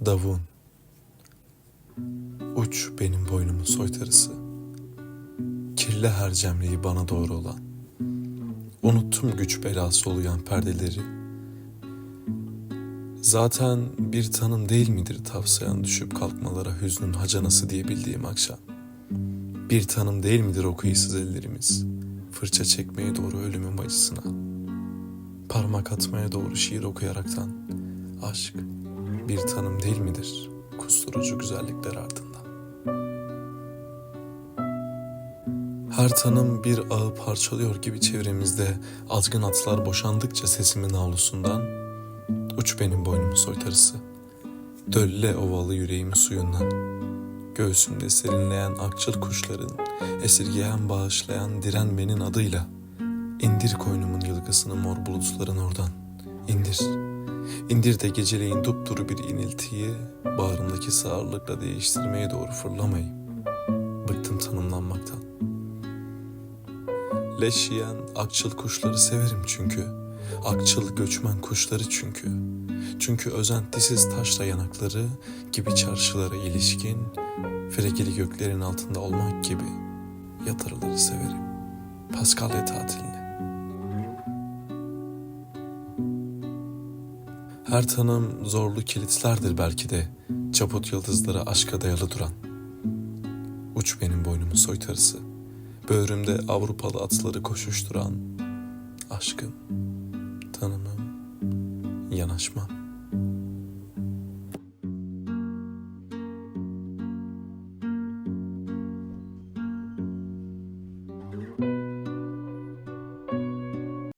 Davun. Uç benim boynumun soytarısı. Kirle her cemreyi bana doğru olan. Unuttum güç belası oluyan perdeleri. Zaten bir tanım değil midir tavsayan düşüp kalkmalara hüznün hacanası diye bildiğim akşam? Bir tanım değil midir o kıyısız ellerimiz? Fırça çekmeye doğru ölümün acısına Parmak atmaya doğru şiir okuyaraktan. Aşk bir tanım değil midir kusturucu güzellikler ardından? Her tanım bir ağı parçalıyor gibi çevremizde azgın atlar boşandıkça sesimin avlusundan uç benim boynumun soytarısı. Dölle ovalı yüreğimi suyundan. Göğsümde serinleyen akçıl kuşların, esirgeyen bağışlayan direnmenin adıyla. indir koynumun yılgısını mor bulutların oradan. İndir. İndir de geceleyin dupduru bir iniltiyi bağrımdaki sağırlıkla değiştirmeye doğru fırlamayayım. Bıktım tanımlanmaktan. Leş yiyen akçıl kuşları severim çünkü. Akçıl göçmen kuşları çünkü. Çünkü özentisiz taşla yanakları gibi çarşılara ilişkin, frekeli göklerin altında olmak gibi yatarıları severim. Paskalya tatilini. Her tanım zorlu kilitlerdir belki de çaput yıldızlara aşka dayalı duran. Uç benim boynumun soytarısı. Böğrümde Avrupalı atları koşuşturan aşkım, tanımım, yanaşmam.